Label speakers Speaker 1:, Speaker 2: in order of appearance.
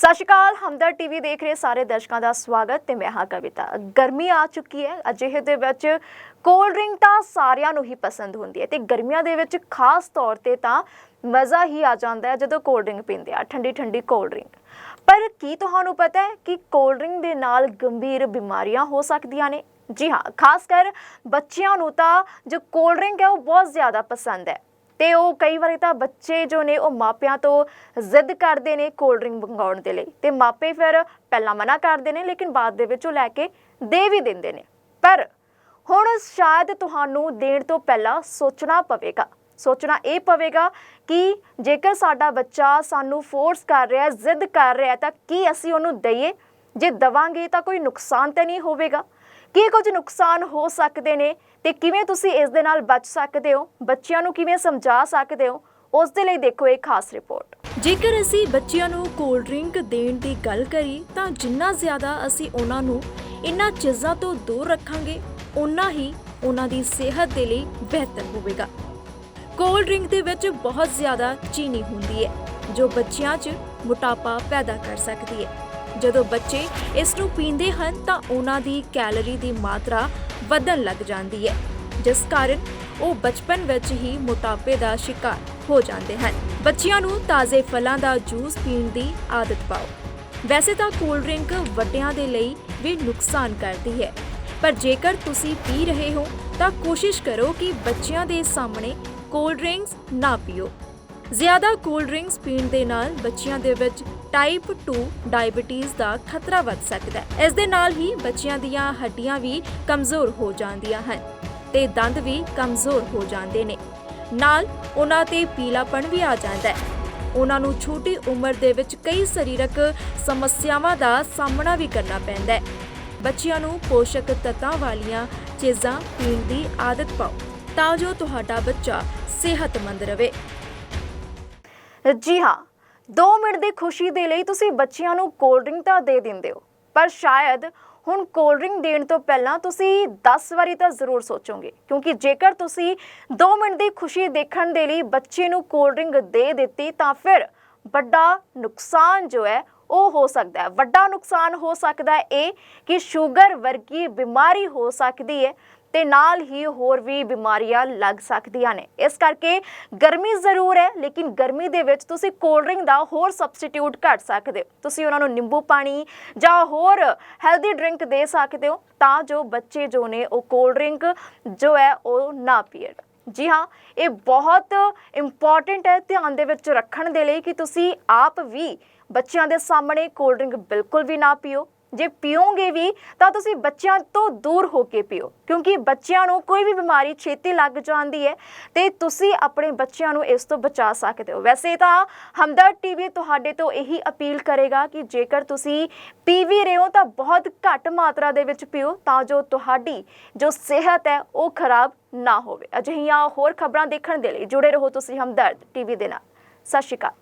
Speaker 1: ਸਤਿ ਸ਼੍ਰੀ ਅਕਾਲ, ਹਮਦਰ ਟੀਵੀ ਦੇਖ ਰਹੇ ਸਾਰੇ ਦਰਸ਼ਕਾਂ ਦਾ ਸਵਾਗਤ ਤੇ ਮੈਂ ਹਾਂ ਕਵਿਤਾ। ਗਰਮੀ ਆ ਚੁੱਕੀ ਹੈ, ਅਜਿਹੇ ਦੇ ਵਿੱਚ ਕੋਲਡ ਡਰਿੰਕ ਤਾਂ ਸਾਰਿਆਂ ਨੂੰ ਹੀ ਪਸੰਦ ਹੁੰਦੀ ਹੈ ਤੇ ਗਰਮੀਆਂ ਦੇ ਵਿੱਚ ਖਾਸ ਤੌਰ ਤੇ ਤਾਂ ਮਜ਼ਾ ਹੀ ਆ ਜਾਂਦਾ ਹੈ ਜਦੋਂ ਕੋਲਡ ਡਰਿੰਕ ਪੀਂਦੇ ਆ, ਠੰਡੀ ਠੰਡੀ ਕੋਲਡ ਡਰਿੰਕ ਪਰ ਕੀ ਤੁਹਾਨੂੰ ਪਤਾ ਹੈ ਕਿ ਕੋਲਡ ਡਰਿੰਕ ਦੇ ਨਾਲ ਗੰਭੀਰ ਬਿਮਾਰੀਆਂ ਹੋ ਸਕਦੀਆਂ ਨੇ? ਜੀ ਹਾਂ, ਖਾਸ ਕਰ ਬੱਚਿਆਂ ਨੂੰ ਤਾਂ ਜੋ ਕੋਲਡ ਡਰਿੰਕ ਹੈ ਉਹ ਬਹੁਤ ਜ਼ਿਆਦਾ ਪਸੰਦ ਹੈ। ਤੇ ਉਹ ਕਈ ਵਾਰੀ ਤਾਂ ਬੱਚੇ ਜੋ ਨੇ ਉਹ ਮਾਪਿਆਂ ਤੋਂ ਜ਼ਿੱਦ ਕਰਦੇ ਨੇ ਕੋਲਡ ਡਰਿੰਕ ਮੰਗਾਉਣ ਦੇ ਲਈ। ਤੇ ਮਾਪੇ ਫਿਰ ਪਹਿਲਾਂ ਮਨਾ ਕਰਦੇ ਨੇ, ਲੇਕਿਨ ਬਾਅਦ ਦੇ ਵਿੱਚ ਉਹ ਲੈ ਕੇ ਦੇ ਵੀ ਦਿੰਦੇ ਨੇ। ਪਰ ਹੁਣ ਸ਼ਾਇਦ ਤੁਹਾਨੂੰ ਦੇਣ ਤੋਂ ਪਹਿਲਾਂ ਸੋਚਣਾ ਪਵੇਗਾ। ਸੋਚਣਾ ਇਹ ਪਵੇਗਾ ਕਿ ਜੇਕਰ ਸਾਡਾ ਬੱਚਾ ਸਾਨੂੰ ਫੋਰਸ ਕਰ ਰਿਹਾ ਹੈ ਜ਼ਿੱਦ ਕਰ ਰਿਹਾ ਹੈ, ਤਾਂ ਕੀ ਅਸੀਂ ਉਹਨੂੰ ਦਈਏ? ਜੇ ਦਵਾਂਗੇ ਤਾਂ ਕੋਈ ਨੁਕਸਾਨ ਤਾਂ ਨਹੀਂ ਹੋਵੇਗਾ। ਕੀ ਕੁਝ ਨੁਕਸਾਨ ਹੋ ਸਕਦੇ ਨੇ ਤੇ ਕਿਵੇਂ ਤੁਸੀਂ ਇਸ ਦੇ ਨਾਲ ਬਚ ਸਕਦੇ ਹੋ? ਬੱਚਿਆਂ ਨੂੰ ਕਿਵੇਂ ਸਮਝਾ ਸਕਦੇ ਹੋ? ਉਸ ਦੇ ਲਈ ਦੇਖੋ ਇਹ ਖਾਸ ਰਿਪੋਰਟ।
Speaker 2: ਜੇਕਰ ਅਸੀਂ ਬੱਚਿਆਂ ਨੂੰ ਕੋਲਡ ਡਰਿੰਕ ਦੇਣ ਦੀ ਗੱਲ ਕਰੀ, ਤਾਂ ਜਿੰਨਾ ਜ਼ਿਆਦਾ ਅਸੀਂ ਉਹਨਾਂ ਨੂੰ ਇਨ੍ਹਾਂ ਚੀਜ਼ਾਂ ਤੋਂ ਦੂਰ ਰੱਖਾਂਗੇ ਉਨਾ ਹੀ ਉਹਨਾਂ ਦੀ ਸਿਹਤ ਦੇ ਲਈ ਬਿਹਤਰ ਹੋਵੇਗਾ। ਕੋਲਡ ਡਰਿੰਕ ਦੇ ਵਿੱਚ ਬਹੁਤ ਜ਼ਿਆਦਾ ਚੀਨੀ ਹੁੰਦੀ ਹੈ, ਜੋ ਬੱਚਿਆਂ 'ਚ ਮੋਟਾਪਾ ਪੈਦਾ ਕਰ ਸਕਦੀ ਹੈ। ਜਦੋਂ ਬੱਚੇ ਇਸ ਨੂੰ ਪੀਂਦੇ ਹਨ ਤਾਂ ਉਹਨਾਂ ਦੀ ਕੈਲਰੀ ਦੀ ਮਾਤਰਾ ਵਧਣ ਲੱਗ ਜਾਂਦੀ ਹੈ, ਜਿਸ ਕਾਰਨ ਉਹ ਬਚਪਨ ਵਿੱਚ ਹੀ ਮੋਟਾਪੇ ਦਾ ਸ਼ਿਕਾਰ ਹੋ ਜਾਂਦੇ ਹਨ। ਬੱਚਿਆਂ ਨੂੰ ਤਾਜ਼ੇ ਫਲਾਂ ਦਾ ਜੂਸ ਪੀਣ ਦੀ ਆਦਤ ਪਾਓ। ਵੈਸੇ ਤਾਂ ਕੋਲਡ ਡਰਿੰਕ ਵੱਡਿਆਂ ਦੇ ਲਈ ਵੀ ਨੁਕਸਾਨ ਕਰਦੀ ਹੈ, ਪਰ ਜੇਕਰ ਤੁਸੀਂ ਪੀ ਰਹੇ ਹੋ ਤਾਂ ਕੋਸ਼ਿਸ਼ ਕਰੋ ਕਿ ਬੱਚਿਆਂ ਦੇ ਸਾਹਮਣੇ ਕੋਲਡ ਡਰਿੰਕਸ ਨਾ ਪੀਓ। ਜ਼ਿਆਦਾ ਕੋਲਡ ਡਰਿੰਕਸ ਪੀਣ ਦੇ ਨਾਲ ਬੱਚਿਆਂ ਦੇ ਵਿੱਚ ਟਾਈਪ 2 ਡਾਇਬੀਟੀਜ਼ ਦਾ ਖਤਰਾ ਵੱਧ ਸਕਦਾ ਹੈ। ਇਸ ਦੇ ਨਾਲ ਹੀ ਬੱਚਿਆਂ ਦੀਆਂ ਹੱਡੀਆਂ ਵੀ ਕਮਜ਼ੋਰ ਹੋ ਜਾਂਦੀਆਂ ਹਨ ਤੇ ਦੰਦ ਵੀ ਕਮਜ਼ੋਰ ਹੋ ਜਾਂਦੇ ਨੇ। ਨਾਲ ਉਹਨਾਂ ਤੇ ਪੀਲਾਪਣ ਵੀ ਆ ਜਾਂਦਾ ਹੈ। ਉਹਨਾਂ ਨੂੰ ਛੋਟੀ ਉਮਰ ਦੇ ਵਿੱਚ ਕਈ ਸਰੀਰਕ ਸਮੱਸਿਆਵਾਂ ਦਾ ਸਾਹਮਣਾ ਵੀ ਕਰਨਾ ਪੈਂਦਾ ਹੈ। ਬੱਚਿਆਂ ਨੂੰ ਪੋਸ਼ਕ ਤੱਤਾਂ ਵਾਲੀਆਂ ਚੀਜ਼ਾਂ ਪੀਣ ਦੀ ਆਦਤ ਪਾਓ ਤਾਂ ਜੋ ਤੁਹਾਡਾ ਬੱਚਾ ਸਿਹਤਮੰਦ ਰਹੇ।
Speaker 1: ਜੀ ਹਾਂ 2 ਮਿੰਟ ਦੀ ਖੁਸ਼ੀ ਦੇ ਲਈ ਤੁਸੀਂ ਬੱਚਿਆਂ ਨੂੰ ਕੋਲਡ ਡਰਿੰਕ ਤਾਂ ਦੇ ਦਿੰਦੇ ਹੋ, ਪਰ ਸ਼ਾਇਦ ਹੁਣ ਕੋਲਡ ਡਰਿੰਕ ਦੇਣ ਤੋਂ ਪਹਿਲਾਂ ਤੁਸੀਂ 10 ਵਾਰੀ ਤਾਂ ਜ਼ਰੂਰ ਸੋਚੋਗੇ, ਕਿਉਂਕਿ ਜੇਕਰ ਤੁਸੀਂ 2 ਮਿੰਟ ਦੀ ਖੁਸ਼ੀ ਦੇਖਣ ਦੇ ਲਈ ਬੱਚੇ ਨੂੰ ਕੋਲਡ ਡਰਿੰਕ ਦੇ ਦਿੱਤੀ ਤਾਂ ਫਿਰ ਵੱਡਾ ਨੁਕਸਾਨ ਜੋ ਹੈ ਉਹ ਹੋ ਸਕਦਾ ਹੈ। ਵੱਡਾ ਨੁਕਸਾਨ ਹੋ ਸਕਦਾ ਹੈ ਇਹ ਕਿ ਸ਼ੂਗਰ ਵਰਗੀ ਬਿਮਾਰੀ ਹੋ ਸਕਦੀ ਹੈ। ਤੇ ਨਾਲ ਹੀ ਹੋਰ ਵੀ ਬਿਮਾਰੀਆਂ ਲੱਗ ਸਕਦੀਆਂ ਨੇ। ਇਸ ਕਰਕੇ ਗਰਮੀ ਜ਼ਰੂਰ ਹੈ, ਲੇਕਿਨ ਗਰਮੀ ਦੇ ਵਿੱਚ ਤੁਸੀਂ ਕੋਲਡ ਡਰਿੰਕ ਦਾ ਹੋਰ ਸਬਸਟੀਟਿਊਟ ਕੱਢ ਸਕਦੇ ਹੋ। ਤੁਸੀਂ ਉਹਨਾਂ ਨੂੰ ਨਿੰਬੂ ਪਾਣੀ ਜਾਂ ਹੋਰ ਹੈਲਦੀ ਡਰਿੰਕ ਦੇ ਸਕਦੇ ਹੋ ਤਾਂ ਜੋ ਬੱਚੇ ਜੋ ਨੇ ਉਹ ਕੋਲਡ ਡਰਿੰਕ ਜੋ ਹੈ ਉਹ ਨਾ ਪੀਣ। ਜੀ ਹਾਂ, ਇਹ ਬਹੁਤ ਇੰਪੋਰਟੈਂਟ ਹੈ ਧਿਆਨ ਦੇ ਵਿੱਚ ਰੱਖਣ ਦੇ ਲਈ ਕਿ ਤੁਸੀਂ ਆਪ ਵੀ ਬੱਚਿਆਂ ਦੇ ਸਾਹਮਣੇ ਕੋਲਡ ਡਰਿੰਕ ਬਿਲਕੁਲ ਵੀ ਨਾ ਪੀਓ। ਜੇ ਪੀਓਗੇ ਵੀ, ਤਾਂ ਤੁਸੀਂ ਬੱਚਿਆਂ ਤੋਂ ਦੂਰ ਹੋ ਕੇ ਪੀਓ, ਕਿਉਂਕਿ ਬੱਚਿਆਂ ਨੂੰ ਕੋਈ ਵੀ ਬਿਮਾਰੀ ਛੇਤੀ ਲੱਗ ਜਾਂਦੀ ਹੈ ਤੇ ਤੁਸੀਂ ਆਪਣੇ ਬੱਚਿਆਂ ਨੂੰ ਇਸ ਤੋਂ ਬਚਾ ਸਕਦੇ ਹੋ। ਵੈਸੇ ਤਾਂ ਹਮਦਰਦ ਟੀਵੀ ਤੁਹਾਡੇ ਤੋਂ ਇਹੀ ਅਪੀਲ ਕਰੇਗਾ ਕਿ ਜੇਕਰ ਤੁਸੀਂ ਪੀ ਵੀ ਰਹੇ ਹੋ, ਤਾਂ ਬਹੁਤ ਘੱਟ ਮਾਤਰਾ ਦੇ ਵਿੱਚ ਪੀਓ, ਤਾਂ ਜੋ ਤੁਹਾਡੀ ਜੋ ਸਿਹਤ ਹੈ, ਉਹ ਖਰਾਬ ਨਾ ਹੋਵੇ। ਅਜਿਹੀਆਂ ਹੋਰ ਖਬਰਾਂ ਦੇਖਣ ਦੇ ਲਈ ਜੁੜੇ ਰਹੋ ਤੁਸੀਂ ਹਮਦਰਦ ਟੀਵੀ ਦੇ ਨਾਲ। ਸਤਿ ਸ਼੍ਰੀ ਅਕਾਲ।